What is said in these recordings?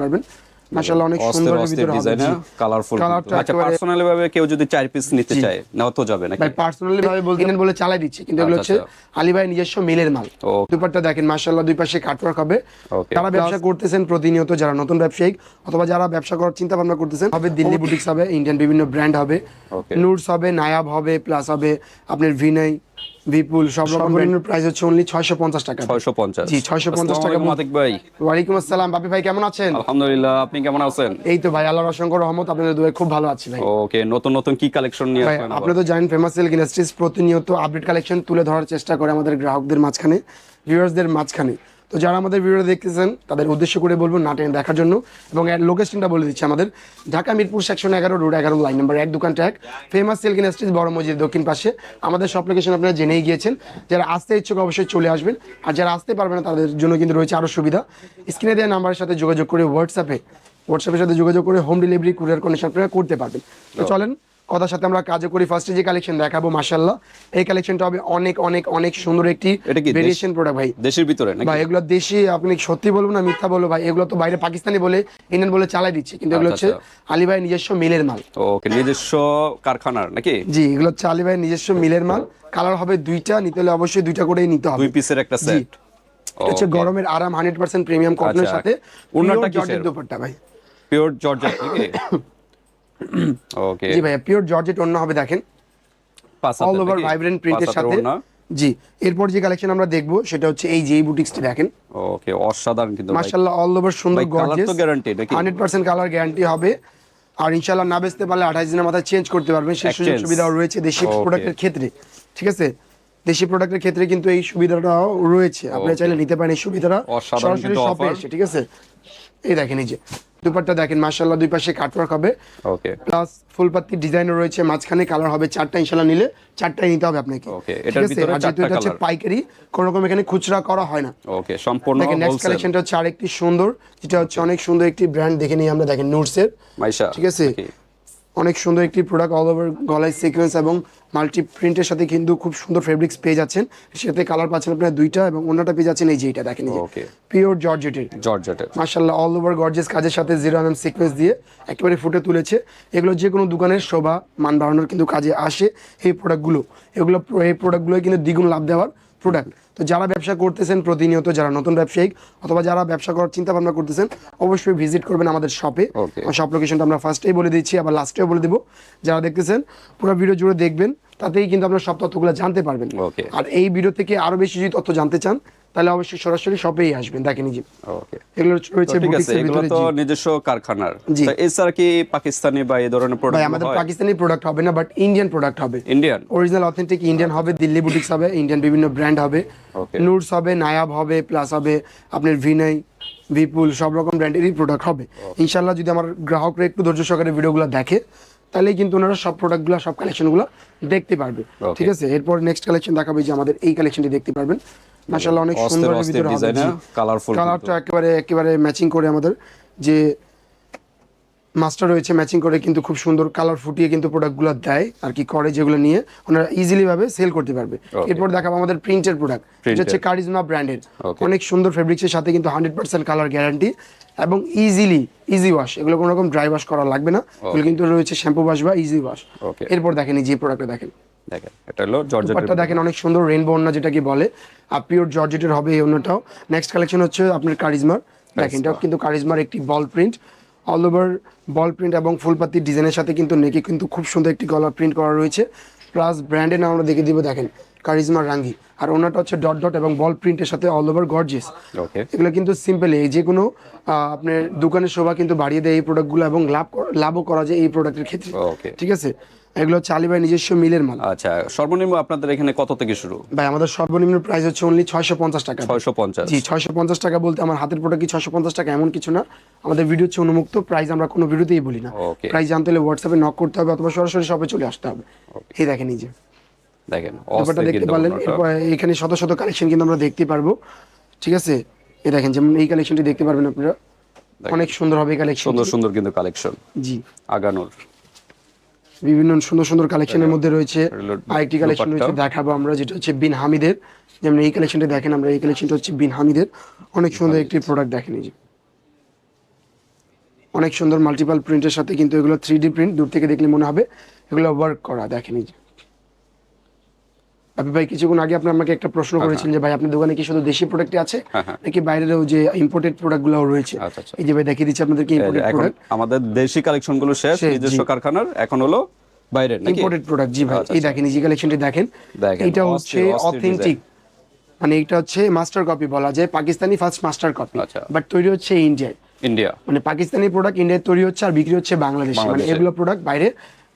পারবেন। মাশাআল্লাহ অনেক সুন্দর ভিতরে ডিজাইন কালারফুল আচ্ছা পার্সোনালি ভাবে কেউ যদি চার পিস নিতে চায় নেওয়া তো যাবে নাকি? ভাই পার্সোনালি ভাবে বলতে গেলে বলে চালাই দিচ্ছে কিন্তু এগুলো আচ্ছা, হচ্ছে আলী ভাই নিজস্ব মিলের মাল। দুপাটটা দেখেন মাশাআল্লাহ দুই পাশে কাটওয়ার্ক হবে। যারা ব্যবসা করতেছেন প্রতিনিয়ত যারা নতুন ব্যবসায়িক অথবা যারা ব্যবসা করার চিন্তা ভাবনা করতেছেন হবে দিল্লি বুটিক্স হবে ইন্ডিয়ান বিভিন্ন ব্র্যান্ড হবে। নুডস হবে নায়াব হবে প্লাস হবে আপনার ভিনয় বিপুল সব রকম ব্র্যান্ডের প্রাইস হচ্ছে অনলি ছয়শো পঞ্চাশ টাকা। 650 জি, 650 টাকা মাতিক ভাই ওয়া ভাই। ওয়ালাইকুম আসসালাম। বাপি ভাই কেমন আছেন? আলহামদুলিল্লাহ আপনি কেমন আছেন? এই তো ভাই আল্লাহর অসংখ্য রহমত আপনাদের দুয়ে খুব ভালো আছি ভাই। ওকে নতুন নতুন কি কালেকশন নিয়ে ভাই আসলেন আপনি তো জানেন ফেমাস সেল ইন্ডাস্ট্রিজ প্রতিনিয়ত আপডেট কালেকশন তুলে ধরার চেষ্টা করে আমাদের গ্রাহকদের মাঝখানে ভিউয়ার্সদের মাঝখানে। তো যারা আমাদের ভিডিও দেখতেছেন তাদের উদ্দেশ্য করে বলব না টেনে দেখার জন্য। এবং এর লোকেশনটা বলে দিচ্ছি আমাদের। ঢাকা মিরপুর সেকশন এগারো রোড এগারো লাইন নাম্বার এক দোকানটা এক ফেমাস সিল্ক ইন্ডাস্ট্রিজ বড় মসজিদ দক্ষিণ পাশে। আমাদের সব লোকেশন আপনারা জেনেই গিয়েছেন। যারা আসতে ইচ্ছুক অবশ্যই চলে আসবেন। আর যারা আসতে পারবে না তাদের জন্য কিন্তু রয়েছে আরও সুবিধা। স্ক্রিনে দেওয়া নাম্বারের সাথে যোগাযোগ করে হোয়াটসঅ্যাপে হোয়াটসঅ্যাপের সাথে যোগাযোগ করে হোম ডেলিভারি কুরিয়ার কন্ডিশন আপনারা করতে পারবেন। তো চলেন কথার সাথে আমরা কাজও করি। ফার্স্টে যে কালেকশন দেখাবো মাশাল্লাহ এই কালেকশনটা হবে অনেক অনেক অনেক সুন্দর একটি ভেরিয়েশন প্রোডাক্ট ভাই। দেশের ভিতরে ভাই এগুলো দেশি আপনি সত্যি বলব না মিথ্যা বলব ভাই এগুলো তো বাইরে পাকিস্তানি বলে ইন্ডিয়ান বলে চালাই দিচ্ছে কিন্তু এগুলো আচ্ছা, হচ্ছে আলী ভাই নিজস্ব মিলের মাল। ওকে নিজস্ব কারখানার নাকি? জি এগুলো হচ্ছে আলী ভাই নিজস্ব মিলের মাল। কালার হবে দুইটা নিতে হলে অবশ্যই দুইটা করেই নিতে হবে। দুই পিসের একটা সেট হচ্ছে গরমের আরাম হান্ড্রেড পার্সেন্ট প্রিমিয়াম কটনের আচ্ছা। সাথে কিসের? দুপাট্টা ভাই। পিওর জর্জেট নাকি? ওকে জি ভাই পিওর জর্জেট অন্য হবে দেখেন অল ওভার? ভাইব্রেন্ট প্রিন্টের সাথে। জি এরপর যে কালেকশন আমরা দেখব সেটা হচ্ছে এই যে এই বুটিক্সটি দেখেন ওকে অসাধারণ কিন্তু মাশাআল্লাহ অল ওভার সুন্দর গর্জিয়াস তো guaranteed নাকি? 100% কালার গ্যারান্টি হবে আর ইনশাআল্লাহ না বেচতে পারলে 28 দিনের মাথায় চেঞ্জ করতে পারবেন সেই সুযোগ। সুবিধাও রয়েছে দেশি. প্রোডাক্টের ক্ষেত্রে ঠিক আছে দেশি প্রোডাক্টের ক্ষেত্রে কিন্তু এই সুবিধাটাও রয়েছে আপনি. চাইলে নিতে পারেন এই সুবিধাটা সরাসরি শপে। এসে ঠিক আছে এই দেখেন এই যে দুপাট্টা দেখেন মাশাআল্লাহ দুই পাশে কাটওয়ার্ক হবে। ওকে প্লাস ফুলপাতি ডিজাইনও রয়েছে মাঝখানে কালার হবে চারটা ইনশাল্লাহ নিলে চারটাই নিতে হবে আপনাকে। ওকে এটার? ভিতরে চারটা এটা হচ্ছে পাইকারি কোন রকম এখানে খুচরা করা হয় না। ওকে সম্পূর্ণ দেখেন নেক্সট কালেকশনটা হচ্ছে আরেকটি সুন্দর যেটা হচ্ছে অনেক সুন্দর একটি ব্র্যান্ড দেখে নিই আমরা দেখেন নুরসের মাইশা ঠিক আছে? অনেক সুন্দর একটি প্রোডাক্ট অল ওভার গলায় সিকোয়েন্স এবং মাল্টি প্রিন্টের সাথে কিন্তু খুব সুন্দর ফেব্রিক্স পেয়ে যাচ্ছেন। সাথে কালার পাচ্ছেন আপনার দুইটা এবং অন্যটা পেয়ে যাচ্ছেন এই যে এটা দেখেন. পিওর জর্জেটের জর্জেটের মার্শাল্লাহ অল ওভার গর্জেস কাজের সাথে জিরো এম সিকোয়েন্স দিয়ে একেবারে ফুটে তুলেছে। এগুলো যে কোনো দোকানের শোভা মান বাড়ানোর কিন্তু কাজে আসে এই প্রোডাক্টগুলো এগুলো এই প্রোডাক্টগুলো কিন্তু দ্বিগুণ লাভ দেওয়ার প্রোডাক্ট। তো যারা ব্যবসা করতেছেন প্রতিনিয়ত যারা নতুন ব্যবসায়িক অথবা যারা ব্যবসা করার চিন্তা ভাবনা করতেছেন অবশ্যই ভিজিট করবেন আমাদের শপে সব শপ লোকেশনটা আমরা ফার্স্টেই বলে দিচ্ছি আবার লাস্টেও বলে দেবো। যারা দেখতেছেন পুরো ভিডিও জুড়ে দেখবেন তাতেই কিন্তু আপনার সব তথ্যগুলো জানতে পারবেন. আর এই ভিডিও থেকে আরও বেশি যদি তথ্য জানতে চান তাহলে অবশ্যই সরাসরি শপেই আসবেন এই যে ওকে এগুলো রয়েছে ঠিক আছে এগুলো তো নিজস্ব কারখানার। জি। এছাড়া কি পাকিস্তানি বা এই ধরনের প্রোডাক্ট আমাদের পাকিস্তানি প্রোডাক্ট হবে না বাট ইন্ডিয়ান প্রোডাক্ট হবে। ইন্ডিয়ান অরিজিনাল অথেন্টিক ইন্ডিয়ান হবে দিল্লি বুটিক্স হবে ইন্ডিয়ান বিভিন্ন ব্র্যান্ড হবে। নুডস হবে নায়াব হবে প্লাস হবে আপনার ভিনয় বিপুল সব রকম ব্র্যান্ডেরই প্রোডাক্ট হবে। ইনশাল্লাহ যদি আমার গ্রাহকরা একটু ধৈর্য সহকারে ভিডিওগুলো দেখে তাহলেই কিন্তু ওনারা সব প্রোডাক্টগুলো সব কালেকশনগুলো দেখতে পারবে। ঠিক আছে? এরপর নেক্সট কালেকশন দেখাবে যে আমাদের এই কালেকশনটি দেখতে পারবেন। মাশাআল্লাহ অনেক সুন্দর ভিতরে ডিজাইন কালারফুল কালারটা একেবারে একেবারে ম্যাচিং করে আমাদের যে মাস্টার রয়েছে ম্যাচিং করে কিন্তু খুব সুন্দর কালার ফুটিয়ে কিন্তু প্রোডাক্টগুলো দেয় আর কি করে যেগুলো নিয়ে ওনারা ইজিলি ভাবে সেল করতে পারবে। এরপর দেখাবো আমাদের প্রিন্টের প্রোডাক্ট Printed. হচ্ছে কারিজমা ব্র্যান্ডের অনেক সুন্দর ফেব্রিক্সের সাথে কিন্তু হান্ড্রেড পার্সেন্ট কালার গ্যারান্টি এবং ইজিলি ইজি ওয়াশ এগুলো কোনো রকম ড্রাই ওয়াশ করা লাগবে না। এগুলো কিন্তু রয়েছে শ্যাম্পু ওয়াশ বা ইজি ওয়াশ এরপর দেখেন এই যে প্রোডাক্টটা দেখেন। দেখেন এটা হলো জর্জেট দেখেন অনেক সুন্দর রেইনবো ওন্না যেটা কি বলে পিওর জর্জেটের হবে এই ওন্নাটাও নেক্সট কালেকশন হচ্ছে আপনার কারিজমার দেখেন এটাও কিন্তু কারিজমার একটি ball print all over ball print এবং ফুলপাতির ডিজাইনের সাথে কিন্তু নেকে কিন্তু খুব সুন্দর একটি গলা প্রিন্ট করা রয়েছে। প্লাস ব্র্যান্ডের নাম আমরা দেখে দিব দেখেন কারিজমার রাঙ্গি। আর ওনাটা হচ্ছে ডট ডট এবং বল প্রিন্টের সাথে অল ওভার গর্জিয়াস এগুলো কিন্তু সিম্পল এই যে কোনো আপনার দোকানের শোভা কিন্তু বাড়িয়ে দেয় এই প্রোডাক্টগুলো এবং লাভ লাভও করা যায় এই প্রোডাক্টের ক্ষেত্রে। ঠিক আছে? এগুলো হচ্ছে আলিবাই নিজস্ব মিলের মাল। আচ্ছা সর্বনিম্ন আপনাদের এখানে কত থেকে শুরু? ভাই আমাদের সর্বনিম্ন প্রাইস হচ্ছে অনলি ছয়শো পঞ্চাশ টাকা। ছয়শো পঞ্চাশ। জি ছয়শো পঞ্চাশ টাকা বলতে আমার হাতের প্রোডাক্ট কি ছয়শো পঞ্চাশ টাকা এমন কিছু না। আমাদের ভিডিও হচ্ছে অনুমুক্ত প্রাইস আমরা কোনো ভিডিওতেই বলি না. প্রাইস জানতে হলে হোয়াটসঅ্যাপে নক করতে হবে অথবা সরাসরি শপে চলে আসতে হবে। এই দেখেন যে। দেখেন ব্যাপারটা দেখতে পারলেন এখানে শত শত কালেকশন কিন্তু আমরা দেখতে পারব ঠিক আছে? এই দেখেন যেমন এই কালেকশনটি দেখতে পারবেন আপনারা। অনেক সুন্দর হবে কালেকশন সুন্দর সুন্দর কিন্তু কালেকশন জি। আগানোর। বিভিন্ন সুন্দর সুন্দর কালেকশনের মধ্যে রয়েছে আরেকটি কালেকশন রয়েছে দেখাবো আমরা যেটা হচ্ছে বিন হামিদের। যেমন এই কালেকশনটা দেখেন আমরা এই কালেকশনটা হচ্ছে বিন হামিদের। অনেক সুন্দর একটি প্রোডাক্ট দেখেন এই যে। অনেক সুন্দর মাল্টিপাল প্রিন্টের সাথে কিন্তু এগুলো থ্রি ডি প্রিন্ট দূর থেকে দেখলে মনে হবে এগুলো ওয়ার্ক করা দেখেন এই যে। আপনি ভাই কিছুক্ষণ আগে আপনি আমাকে একটা প্রশ্ন করেছিলেন যে ভাই আপনার দোকানে কি শুধু দেশি প্রোডাক্ট আছে হ্যাঁ, হ্যাঁ। নাকি বাইরেরও যে ইম্পোর্টেড প্রোডাক্টগুলো রয়েছে? আচ্ছা, আচ্ছা। এই যে ভাই দেখিয়ে দিচ্ছি আপনাদেরকে ইম্পোর্টেড প্রোডাক্ট আমাদের দেশি কালেকশনগুলো শেষ নিজস্ব কারখানার এখন হলো বাইরের নাকি? ইম্পোর্টেড প্রোডাক্ট জি ভাই। আচ্ছা, এই দেখেন এই যে কালেকশনটি দেখেন এটা হচ্ছে অথেন্টিক মানে এটা হচ্ছে মাস্টার কপি বলা যায় পাকিস্তানি ফার্স্ট মাস্টার কপি আচ্ছা। বাট তৈরি হচ্ছে ইন্ডিয়ায় ইন্ডিয়া মানে পাকিস্তানি প্রোডাক্ট ইন্ডিয়ায় তৈরি হচ্ছে আর বিক্রি হচ্ছে বাংলাদেশে। মানে এগুলো প্রোডাক্ট বাইরে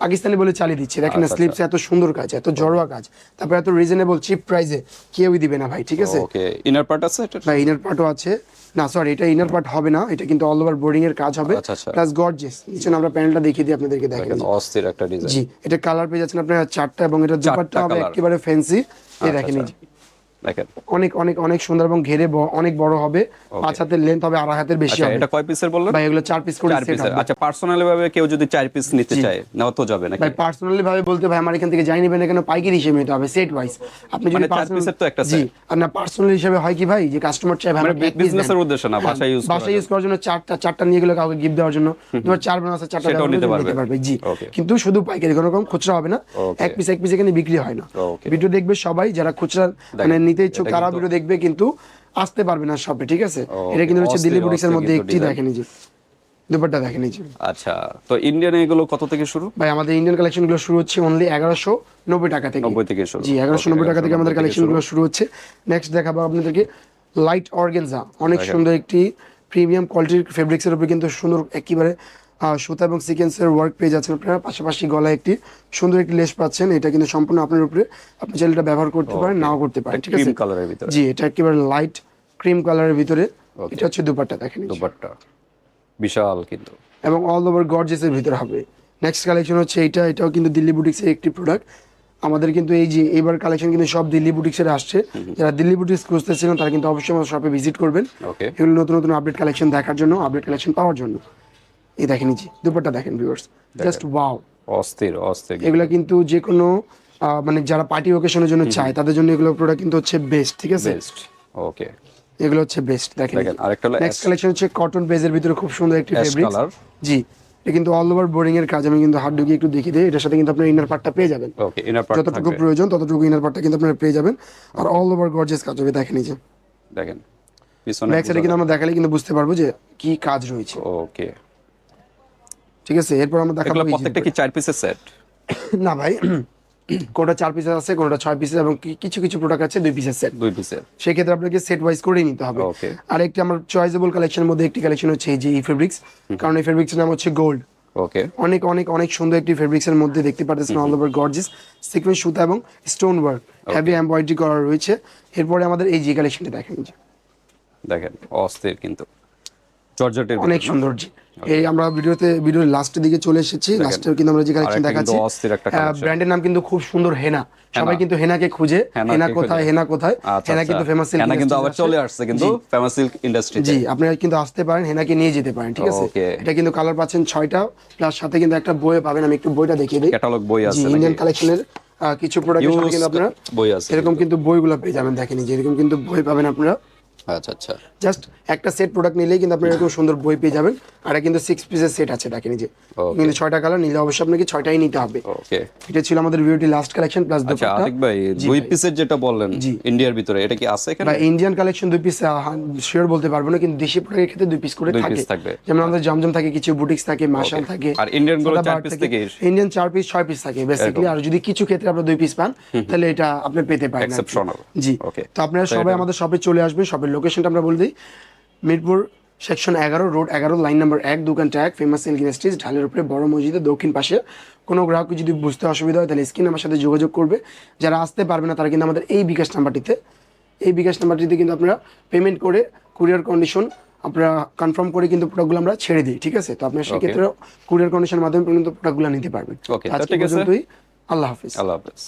পাকিস্তানি বলে চালিয়ে দিচ্ছে। দেখেন না স্লিপস এত সুন্দর কাজ এত জড়োয়া কাজ তারপর এত রিজনেবল চিপ প্রাইসে কেউই দিবে না ভাই ঠিক আছে? ওকে ইনার পার্ট আছে এটা? ভাই ইনার পার্টও আছে। না সরি এটা ইনার পার্ট হবে না এটা কিন্তু অল ওভার বোর্ডিং এর কাজ হবে। আচ্ছা, আচ্ছা। প্লাস গর্জিয়াস নিচে আমরা প্যানেলটা দেখিয়ে দিই আপনাদেরকে দেখেন অস্থির একটা ডিজাইন জি এটা কালার পেয়ে যাচ্ছেন আপনারা চারটা এবং এটা দুপাট্টা হবে একেবারে ফ্যান্সি এই আচ্ছা, দেখেন এই আচ্ছা। দেখেন অনেক অনেক অনেক সুন্দর এবং ঘেরে অনেক বড় হবে। পাঁচ হাতের লেন্থ হবে আড়াই হাতের বেশি আচ্ছা হবে। এটা কয় পিসের বললেন? ভাই এগুলো চার পিস করে সেট হবে। আচ্ছা পার্সোনালি ভাবে কেউ যদি চার পিস নিতে চায় নেওয়া তো যাবে নাকি? ভাই পার্সোনালি ভাবে বলতে ভাই আমার এখান থেকে যাই নিবেন কেন পাইকারি হিসেবে নিতে হবে সেট ওয়াইজ আপনি যদি মানে চার পিসের তো একটা set। আর না পার্সোনাল হিসেবে হয় কি ভাই যে কাস্টমার চাই ভাই মানে দেন। এর উদ্দেশ্যে না, use করার বাসায় ইউজ করার জন্য চারটা চারটা নিয়ে গেলে কাউকে গিফট দেওয়ার জন্য তোমার চার বোন আছে চারটা নিতে পারবে। জি। কিন্তু শুধু পাইকারি কোনো রকম খুচরা হবে না। এক পিস এক পিস এখানে বিক্রি হয় না। ভিডিও দেখবে সবাই যারা খুচরা মানে নিতে ইচ্ছুক তারা ভিডিও দেখবে কিন্তু আসতে পারবে না শপে ঠিক আছে? এটা কিন্তু হচ্ছে দিল্লি বুটিক্সের মধ্যে একটি। দেখেন যে দুপাট্টা দেখেন এই যে। আচ্ছা তো ইন্ডিয়ান এগুলো কত থেকে শুরু? ভাই আমাদের ইন্ডিয়ান কালেকশনগুলো শুরু হচ্ছে অনলি এগারোশো নব্বই টাকা থেকে। 90 থেকে শুরু। জি এগারোশো নব্বই টাকা থেকে আমাদের কালেকশনগুলো শুরু হচ্ছে। নেক্সট দেখাবো আপনাদেরকে লাইট অর্গেনজা অনেক সুন্দর একটি প্রিমিয়াম কোয়ালিটির ফেব্রিক্স এর উপরে কিন্তু সুন্দর একেবারে সুতা এবং সিকেন্সের ওয়ার্ক পেয়ে যাচ্ছেন আপনারা। পাশাপাশি গলায় একটি সুন্দর একটি লেস পাচ্ছেন। এটা কিন্তু সম্পূর্ণ আপনার উপরে আপনি চাইলে এটা ব্যবহার করতে পারেন নাও করতে পারেন ঠিক আছে? কালারের ভিতরে। জি এটা একেবারে লাইট ক্রিম কালারের ভিতরে। এটা হচ্ছে দুপাট্টা দেখেন দুপাট্টা। বিশাল কিন্তু। এবং অল ওভার গর্জেসের ভিতরে হবে। নেক্সট কালেকশন হচ্ছে এটা। এটাও কিন্তু দিল্লি বুটিক্সের একটি প্রোডাক্ট আমাদের কিন্তু এই যে এবার কালেকশন কিন্তু সব দিল্লি বুটিক্স বুটিক্সের আসছে। যারা দিল্লি বুটিক্স খুঁজতেছিলেন তারা কিন্তু অবশ্যই আমার শপে ভিজিট করবেন। ওকে এগুলো নতুন নতুন আপডেট কালেকশন দেখার জন্য আপডেট কালেকশন পাওয়ার জন্য। এই দেখেন যে দুপাট্টা দেখেন ভিউয়ার্স জাস্ট ওয়াও অস্থির অস্থির এগুলো কিন্তু যে কোনো মানে যারা পার্টি ওকেশনের জন্য চায় তাদের জন্য এগুলো প্রোডাক্ট কিন্তু হচ্ছে বেস্ট ঠিক আছে? বেস্ট ওকে এগুলো হচ্ছে বেস্ট দেখেন। আরেকটা হলো নেক্সট কালেকশন হচ্ছে কটন বেজের ভিতরে খুব সুন্দর একটি ফেব্রিক। জি এটা কিন্তু অল ওভার বোরিং এর কাজ আমি কিন্তু হাত ঢুকিয়ে একটু দেখিয়ে দিই। এটার সাথে কিন্তু আপনার ইনার পার্টটা পেয়ে যাবেন। ওকে ইনার পার্ট যতটুকু প্রয়োজন ততটুকু ইনার পার্টটা কিন্তু আপনারা পেয়ে যাবেন। আর অল ওভার গর্জিয়াস কাজ হবে দেখেন এই যে। দেখেন পিছনে ব্যাক সাইডে কিন্তু আমরা দেখালে কিন্তু বুঝতে পারব যে কি কাজ রয়েছে। ওকে ঠিক আছে এরপর আমরা দেখাবো প্রত্যেকটা কি চার পিসের সেট না ভাই কোনটা চার পিসের আছে কোনটা ছয় পিসের এবং কিছু কিছু প্রোডাক্ট আছে দুই পিসের সেট দুই পিসের সেক্ষেত্রে আপনাকে সেট ওয়াইজ করেই নিতে হবে. আর একটি আমার চয়েসেবল কালেকশনের মধ্যে একটি কালেকশন হচ্ছে এই যে এই ফেব্রিক্স কারণ এই ফেব্রিক্সের নাম হচ্ছে গোল্ড ওকে অনেক অনেক অনেক সুন্দর একটি ফেব্রিক্স এর মধ্যে দেখতে পাচ্ছেন অল ওভার গর্জিস সিকোয়েন্স সুতা এবং স্টোন ওয়ার্ক হেভি এমব্রয়ডারি করা রয়েছে। এরপরে আমাদের এই যে কালেকশনটা দেখেন দেখেন অস্থির কিন্তু। জর্জেটের অনেক সুন্দর জি। এই আমরা ভিডিওতে ভিডিওর লাস্টের দিকে চলে এসেছি। লাস্টে কিন্তু আমরা যে কালেকশন দেখাচ্ছি। ব্র্যান্ডের নাম কিন্তু খুব সুন্দর হেনা। সবাই কিন্তু হেনাকে খুঁজে। হেনা কোথায় হেনা কোথায়? আচ্ছা হেনা কিন্তু ফেমাস সিল্ক হেনা কিন্তু আবার চলে আসছে কিন্তু ফেমাস সিল্ক ইন্ডাস্ট্রি জি আপনারা কিন্তু আসতে পারেন হেনাকে নিয়ে যেতে পারেন ঠিক আছে? এটা কিন্তু কালার পাচ্ছেন ছয়টা প্লাস সাথে কিন্তু একটা বই পাবেন আমি একটু বইটা দেখিয়ে দিই। ক্যাটালগ বই আছে ইন্ডিয়ান কালেকশনের কিছু প্রোডাক্ট কিন্তু আপনারা বই আছে। এরকম কিন্তু বইগুলো পেয়ে যাবেন দেখেন যে এরকম কিন্তু বই পাবেন আপনারা। আচ্ছা আচ্ছা। জাস্ট একটা সেট প্রোডাক্ট নিলেই কিন্তু আপনারা এরকম সুন্দর বই পেয়ে যাবেন। আর কিন্তু সিক্স পিসের সেট আছে যে। Okay. কিন্তু ছয়টা কালার নিলে অবশ্যই আপনাকে ছয়টাই নিতে হবে। ওকে এটা ছিল আমাদের ভিডিওটি লাস্ট কালেকশন প্লাস আচ্ছা আতিক ভাই দুই পিসের যেটা বললেন ইন্ডিয়ার ভিতরে এটা কি আছে এখানে? ইন্ডিয়ান কালেকশন দুই পিস শিওর বলতে পারব না কিন্তু দেশি প্রোডাক্টের ক্ষেত্রে দুই পিস করে থাকে। যেমন আমাদের জমজম থাকে কিছু বুটিক্স থাকে মাশাল থাকে আর Indian গুলো চার piece থাকে। ইন্ডিয়ান চার পিস ছয় পিস থাকে বেসিক্যালি আর যদি কিছু ক্ষেত্রে আপনারা দুই পিস পান তাহলে এটা আপনি পেতে পারেন। Exceptional। জি। Okay. তো আপনারা সবাই আমাদের শপে চলে আসবেন শপের লোকেশনটা আমরা বলে দিই। মিরপুর সেকশন এগারো রোড এগারো লাইন নাম্বার এক দোকান ট্যাগ ফেমাস সিল্ক ইন্ডাস্ট্রিজ ঢালের উপরে বড় মসজিদের দক্ষিণ পাশে। কোনো গ্রাহককে যদি বুঝতে অসুবিধা হয় তাহলে স্ক্রিন আমার সাথে যোগাযোগ করবে। যারা আসতে পারবে না তারা কিন্তু আমাদের এই বিকাশ নাম্বারটিতে এই বিকাশ নাম্বারটিতে কিন্তু আপনারা পেমেন্ট করে কুরিয়ার কন্ডিশন আপনারা কনফার্ম করে কিন্তু প্রোডাক্টগুলো আমরা ছেড়ে দিই ঠিক আছে? তো আপনার সেক্ষেত্রে কুরিয়ার কন্ডিশনের মাধ্যমে কিন্তু প্রোডাক্টগুলো নিতে পারবেন। আজকে। পর্যন্তই। আল্লাহ হাফিজ। আল্লাহ হাফেজ।